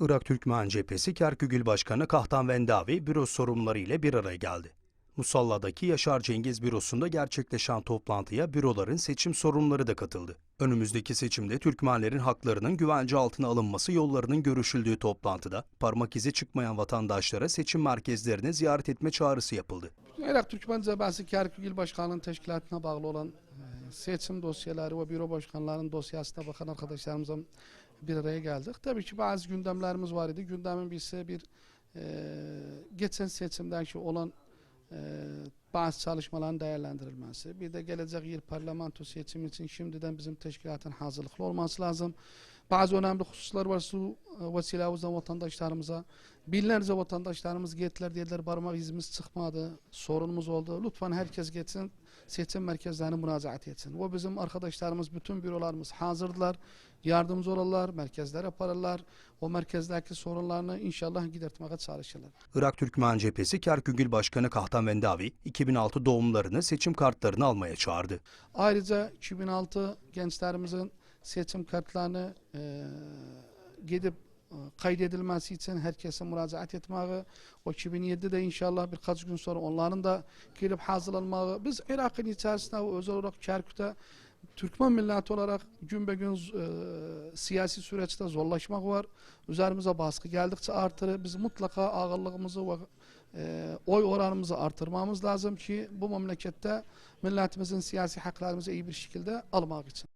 Irak Türkmen Cephesi Kerkük Başkanı Kahtan Vendavi büro sorumluları ile bir araya geldi. Musalla'daki Yaşar Cengiz bürosunda gerçekleşen toplantıya büroların seçim sorumluları da katıldı. Önümüzdeki seçimde Türkmenlerin haklarının güvence altına alınması yollarının görüşüldüğü toplantıda parmak izi çıkmayan vatandaşlara seçim merkezlerini ziyaret etme çağrısı yapıldı. Irak Türkmen Cebesi Kerkük İl Başkanlığı'nın teşkilatına bağlı olan e, seçim dosyaları ve büro başkanlarının dosyasına bakan arkadaşlarımızla bir araya geldik. Tabii ki bazı gündemlerimiz var idi. Gündemin birisi bir e, geçen seçimdeki olan e, bazı çalışmaların değerlendirilmesi. Bir de gelecek yıl parlamento seçimi için şimdiden bizim teşkilatın hazırlıklı olması lazım. Bazı önemli hususlar var. Su e, vesilemizden vatandaşlarımıza binlerce vatandaşlarımız gittiler dediler parmak izimiz çıkmadı. Sorunumuz oldu. Lütfen herkes geçsin seçim merkezlerine müracaat etsin. O bizim arkadaşlarımız, bütün bürolarımız hazırdılar. Yardımcı olurlar, merkezler yaparlar. O merkezdeki sorunlarını inşallah gidertmeye çalışırlar. Irak Türkmen Cephesi Kerkük Başkanı Kahtan Vendavi 2006 doğumlarını seçim kartlarını almaya çağırdı. Ayrıca 2006 gençlerimizin seçim kartlarını e, gidip e, kaydedilmesi için herkese müracaat etmeyi, o 2007'de inşallah birkaç gün sonra onların da gelip hazırlanmağı. Biz Irak'ın içerisinde ve özel olarak Kerkük'te Türkmen milleti olarak gün be gün e, siyasi süreçte zorlaşmak var. Üzerimize baskı geldikçe artırır. Biz mutlaka ağırlığımızı ve e, oy oranımızı artırmamız lazım ki bu memlekette milletimizin siyasi haklarımızı iyi bir şekilde almak için.